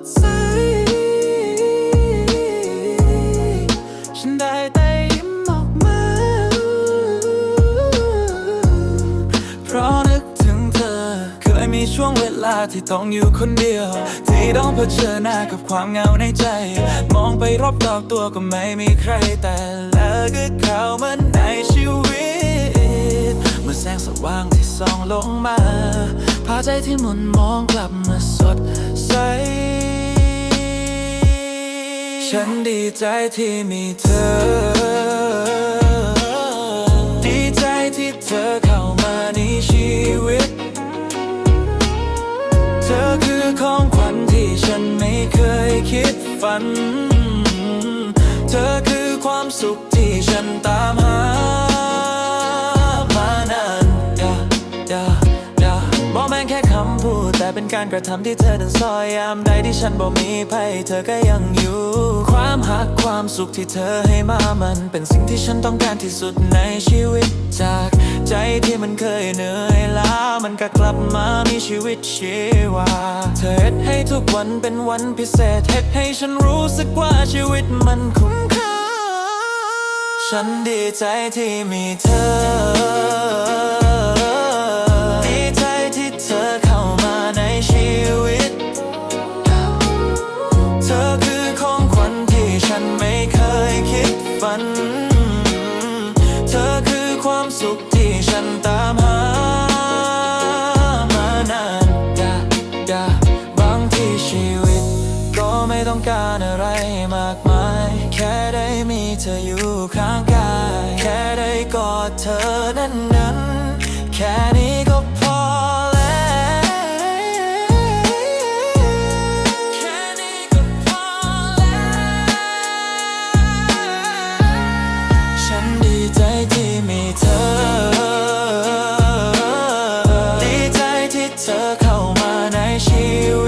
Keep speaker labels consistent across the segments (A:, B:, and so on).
A: ดใส ฉันได้แต่ยิ้มออกมา เพราะนึกถึงเธอ เคยมีช่วงเวลาที่ต้องอยู่คนเดียว ที่ต้องเผชิญหน้ากับความเหงาในใจ มองไปรอบรอบๆตัวก็ไม่มีใครแต่แล้วก็เข้ามาในชีวิต เมื่อแสงสว่างที่ส่องลงมา พาใจที่หมุนมองกลับมาสดใส ฉันดีใจที่มีเธอ ดีใจที่เธอเข้ามาในชีวิต เธอคือของขวัญที่ฉันไม่เคยคิดฝัน เธอคือความสุขที่ฉันตามหา แค่คำพูด แต่เป็นการกระทำที่เธอนั้นซอยยามใดที่ฉันบอกมีภัยเธอก็ยังอยู่ ความหักความสุขที่เธอให้มามันเป็นสิ่งที่ฉันต้องการที่สุดในชีวิตจากใจที่มันเคยเหนื่อยล้ามันก็กลับมามีชีวิตชีวา เธอเฮ็ดให้ทุกวันเป็นวันพิเศษเฮ็ดให้ฉันรู้สึกว่าชีวิตมันคุ้มค่า ฉันดีใจที่มีเธอ ต้องการอะไรมากมาย แค่ได้มีเธออยู่ข้างกาย แค่ได้กอดเธอนั้นนั้น แค่นี้ก็พอแล้วแค่นี้ก็พอแล้ว ฉันดีใจที่มีเธอ ดีใจที่เธอเข้ามาในชีวิต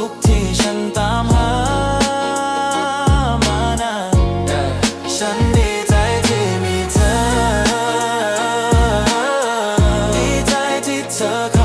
A: ุขที่ฉันตามหามานานฉันดีใจที่มีเธอ ดีใจที่เธอ